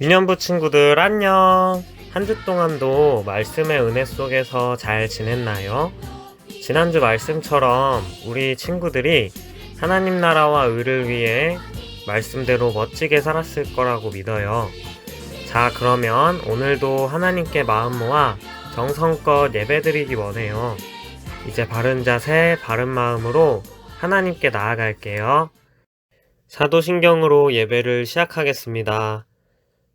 유년부 친구들 안녕. 한 주 동안도 말씀의 은혜 속에서 잘 지냈나요? 지난주 말씀처럼 우리 친구들이 하나님 나라와 의를 위해 말씀대로 멋지게 살았을 거라고 믿어요. 자, 그러면 오늘도 하나님께 마음 모아 정성껏 예배드리기 원해요. 이제 바른 자세, 바른 마음으로 하나님께 나아갈게요. 사도신경으로 예배를 시작하겠습니다.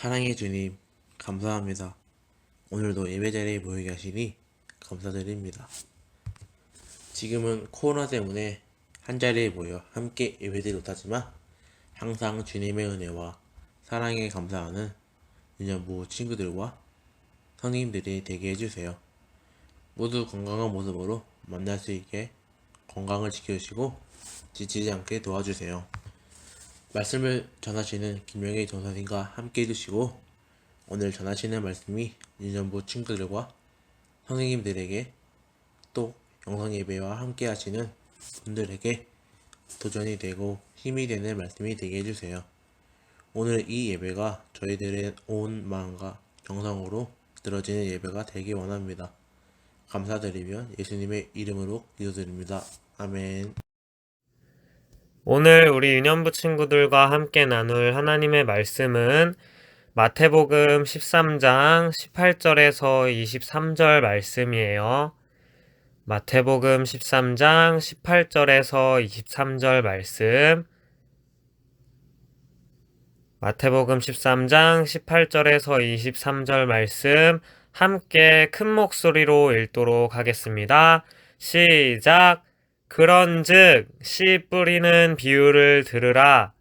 사랑의 주님, 감사합니다. 오늘도 예배 자리에 모이게 하시니 감사드립니다. 지금은 코로나 때문에 한 자리에 모여 함께 예배드리 못하지만 항상 주님의 은혜와 사랑에 감사하는 유년부 친구들과 선생님들이 되게 해주세요. 모두 건강한 모습으로 만날 수 있게 건강을 지켜주시고 지치지 않게 도와주세요. 말씀을 전하시는 김영희 전사님과 함께 해주시고 오늘 전하시는 말씀이 유년부 친구들과 선생님들에게 또 영상 예배와 함께 하시는 분들에게 도전이 되고 힘이 되는 말씀이 되게 해주세요. 오늘 이 예배가 저희들의 온 마음과 정성으로 들어지는 예배가 되기 원합니다. 감사드리며 예수님의 이름으로 기도드립니다. 아멘. 오늘 우리 유년부 친구들과 함께 나눌 하나님의 말씀은 마태복음 13장 18절에서 23절 말씀이에요. 마태복음 13장 18절에서 23절 말씀. 마태복음 13장 18절에서 23절 말씀 함께 큰 목소리로 읽도록 하겠습니다. 시작. 그런즉 씨 뿌리는 비유를 들으라.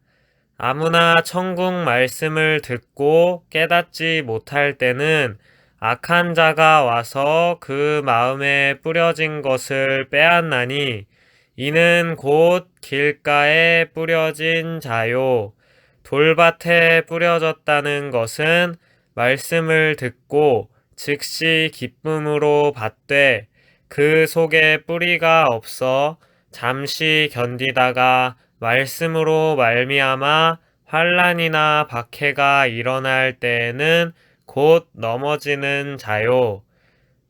아무나 천국 말씀을 듣고 깨닫지 못할 때는 악한 자가 와서 그 마음에 뿌려진 것을 빼앗나니 이는 곧 길가에 뿌려진 자요. 돌밭에 뿌려졌다는 것은 말씀을 듣고 즉시 기쁨으로 받되 그 속에 뿌리가 없어 잠시 견디다가 말씀으로 말미암아 환란이나 박해가 일어날 때에는 곧 넘어지는 자요.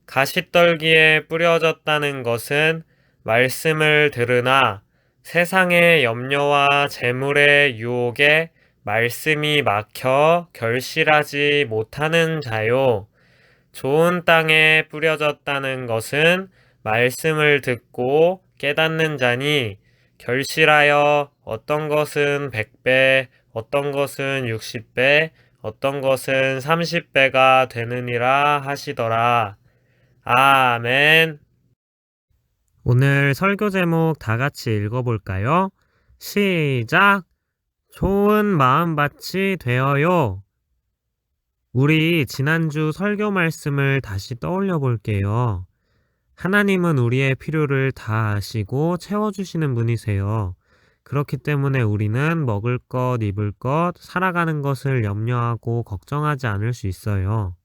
가시떨기에 뿌려졌다는 것은 말씀을 들으나 세상의 염려와 재물의 유혹에 말씀이 막혀 결실하지 못하는 자요. 좋은 땅에 뿌려졌다는 것은 말씀을 듣고 깨닫는 자니 결실하여 어떤 것은 100배, 어떤 것은 60배, 어떤 것은 30배가 되느니라 하시더라. 아멘. 오늘 설교 제목 다 같이 읽어볼까요? 시작! 좋은 마음밭이 되어요. 우리 지난주 설교 말씀을 다시 떠올려 볼게요. 하나님은 우리의 필요를 다 아시고 채워주시는 분이세요. 그렇기 때문에 우리는 먹을 것, 입을 것, 살아가는 것을 염려하고 걱정하지 않을 수 있어요.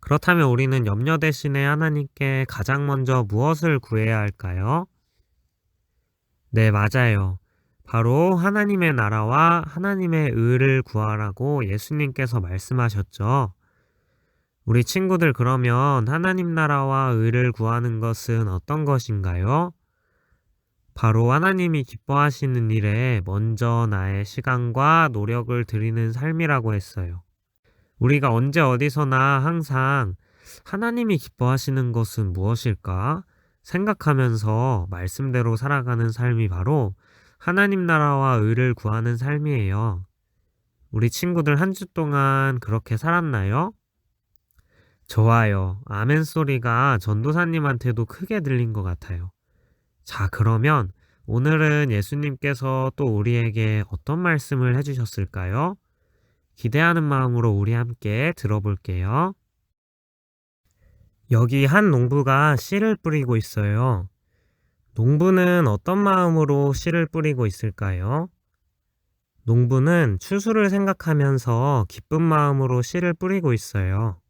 그렇다면 우리는 염려 대신에 하나님께 가장 먼저 무엇을 구해야 할까요? 네, 맞아요. 바로 하나님의 나라와 하나님의 의를 구하라고 예수님께서 말씀하셨죠. 우리 친구들 그러면 하나님 나라와 의를 구하는 것은 어떤 것인가요? 바로 하나님이 기뻐하시는 일에 먼저 나의 시간과 노력을 들이는 삶이라고 했어요. 우리가 언제 어디서나 항상 하나님이 기뻐하시는 것은 무엇일까 생각하면서 말씀대로 살아가는 삶이 바로 하나님 나라와 의를 구하는 삶이에요. 우리 친구들 한 주 동안 그렇게 살았나요? 좋아요. 아멘 소리가 전도사님한테도 크게 들린 것 같아요. 자, 그러면 오늘은 예수님께서 또 우리에게 어떤 말씀을 해주셨을까요? 기대하는 마음으로 우리 함께 들어볼게요. 여기 한 농부가 씨를 뿌리고 있어요. 농부는 어떤 마음으로 씨를 뿌리고 있을까요? 농부는 추수를 생각하면서 기쁜 마음으로 씨를 뿌리고 있어요.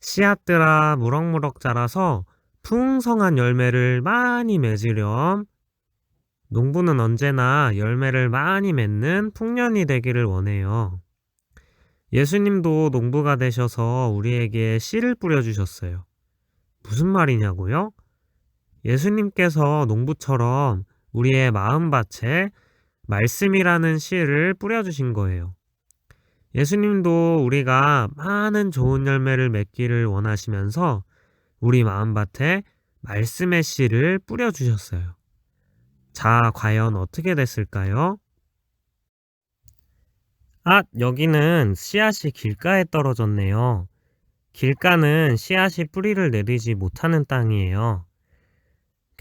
씨앗들아 무럭무럭 자라서 풍성한 열매를 많이 맺으렴. 농부는 언제나 열매를 많이 맺는 풍년이 되기를 원해요. 예수님도 농부가 되셔서 우리에게 씨를 뿌려주셨어요. 무슨 말이냐고요? 예수님께서 농부처럼 우리의 마음밭에 말씀이라는 씨를 뿌려주신 거예요. 예수님도 우리가 많은 좋은 열매를 맺기를 원하시면서 우리 마음밭에 말씀의 씨를 뿌려주셨어요. 자, 과연 어떻게 됐을까요? 아, 여기는 씨앗이 길가에 떨어졌네요. 길가는 씨앗이 뿌리를 내리지 못하는 땅이에요.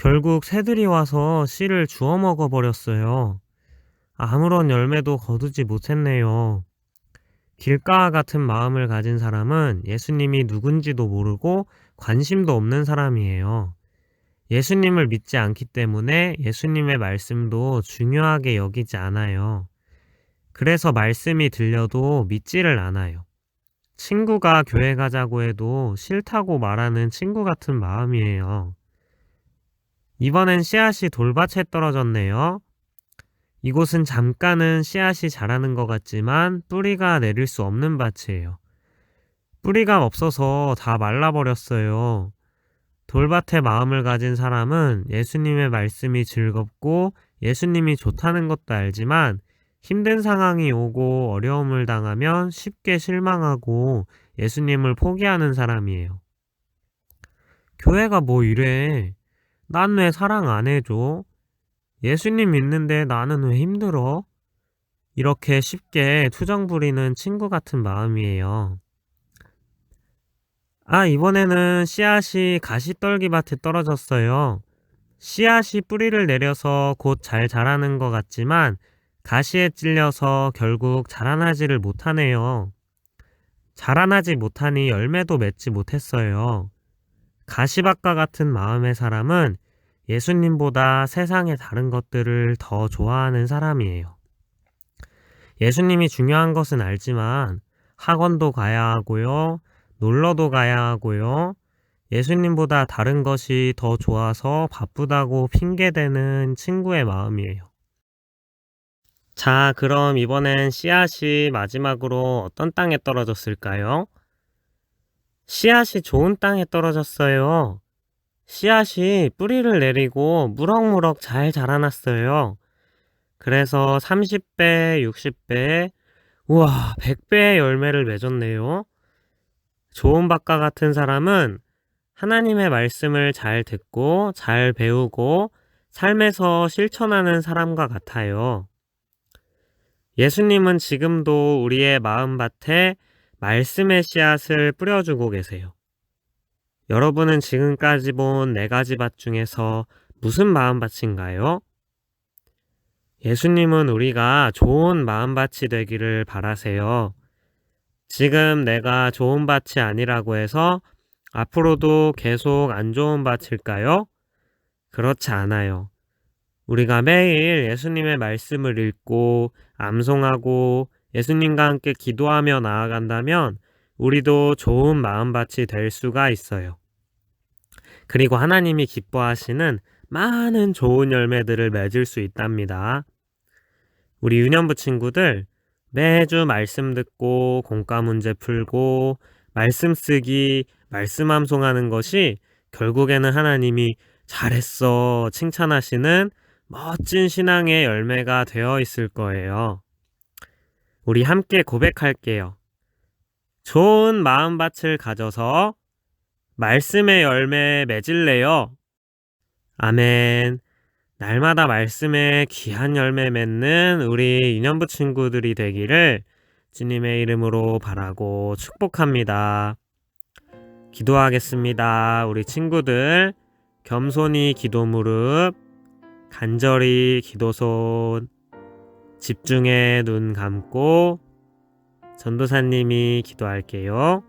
결국 새들이 와서 씨를 주워 먹어버렸어요. 아무런 열매도 거두지 못했네요. 길가와 같은 마음을 가진 사람은 예수님이 누군지도 모르고 관심도 없는 사람이에요. 예수님을 믿지 않기 때문에 예수님의 말씀도 중요하게 여기지 않아요. 그래서 말씀이 들려도 믿지를 않아요. 친구가 교회 가자고 해도 싫다고 말하는 친구 같은 마음이에요. 이번엔 씨앗이 돌밭에 떨어졌네요. 이곳은 잠깐은 씨앗이 자라는 것 같지만 뿌리가 내릴 수 없는 밭이에요. 뿌리가 없어서 다 말라버렸어요. 돌밭에 마음을 가진 사람은 예수님의 말씀이 즐겁고 예수님이 좋다는 것도 알지만 힘든 상황이 오고 어려움을 당하면 쉽게 실망하고 예수님을 포기하는 사람이에요. 교회가 뭐 이래? 난 왜 사랑 안 해줘? 예수님 믿는데 나는 왜 힘들어? 이렇게 쉽게 투정 부리는 친구 같은 마음이에요. 아, 이번에는 씨앗이 가시떨기밭에 떨어졌어요. 씨앗이 뿌리를 내려서 곧 잘 자라는 것 같지만 가시에 찔려서 결국 자라나지를 못하네요. 자라나지 못하니 열매도 맺지 못했어요. 가시밭과 같은 마음의 사람은 예수님보다 세상의 다른 것들을 더 좋아하는 사람이에요. 예수님이 중요한 것은 알지만 학원도 가야 하고요. 놀러도 가야 하고요. 예수님보다 다른 것이 더 좋아서 바쁘다고 핑계대는 친구의 마음이에요. 자, 그럼 이번엔 씨앗이 마지막으로 어떤 땅에 떨어졌을까요? 씨앗이 좋은 땅에 떨어졌어요. 씨앗이 뿌리를 내리고 무럭무럭 잘 자라났어요. 그래서 30배, 60배, 우와, 100배의 열매를 맺었네요. 좋은 밭과 같은 사람은 하나님의 말씀을 잘 듣고 잘 배우고 삶에서 실천하는 사람과 같아요. 예수님은 지금도 우리의 마음밭에 말씀의 씨앗을 뿌려주고 계세요. 여러분은 지금까지 본 네 가지 밭 중에서 무슨 마음밭인가요? 예수님은 우리가 좋은 마음밭이 되기를 바라세요. 지금 내가 좋은 밭이 아니라고 해서 앞으로도 계속 안 좋은 밭일까요? 그렇지 않아요. 우리가 매일 예수님의 말씀을 읽고 암송하고 예수님과 함께 기도하며 나아간다면 우리도 좋은 마음밭이 될 수가 있어요. 그리고 하나님이 기뻐하시는 많은 좋은 열매들을 맺을 수 있답니다. 우리 유년부 친구들 매주 말씀 듣고 공과 문제 풀고 말씀 쓰기, 말씀 암송하는 것이 결국에는 하나님이 잘했어 칭찬하시는 멋진 신앙의 열매가 되어 있을 거예요. 우리 함께 고백할게요. 좋은 마음밭을 가져서 말씀의 열매 맺을래요. 아멘. 날마다 말씀에 귀한 열매 맺는 우리 인연부 친구들이 되기를 주님의 이름으로 바라고 축복합니다. 기도하겠습니다. 우리 친구들 겸손히 기도 무릎, 간절히 기도손, 집중해 눈 감고 전도사님이 기도할게요.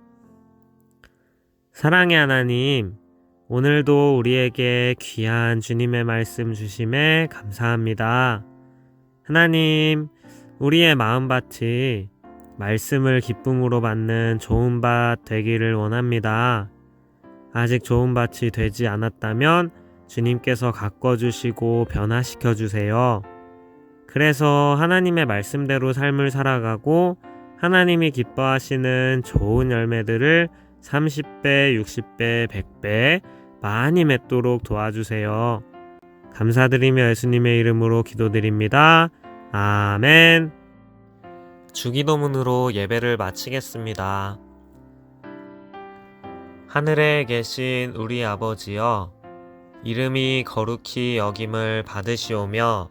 사랑의 하나님, 오늘도 우리에게 귀한 주님의 말씀 주심에 감사합니다. 하나님, 우리의 마음밭이 말씀을 기쁨으로 받는 좋은 밭 되기를 원합니다. 아직 좋은 밭이 되지 않았다면 주님께서 가꿔주시고 변화시켜 주세요. 그래서 하나님의 말씀대로 삶을 살아가고 하나님이 기뻐하시는 좋은 열매들을 30배, 60배, 100배 많이 맺도록 도와주세요. 감사드리며 예수님의 이름으로 기도드립니다. 아멘. 주기도문으로 예배를 마치겠습니다. 하늘에 계신 우리 아버지여, 이름이 거룩히 여김을 받으시오며,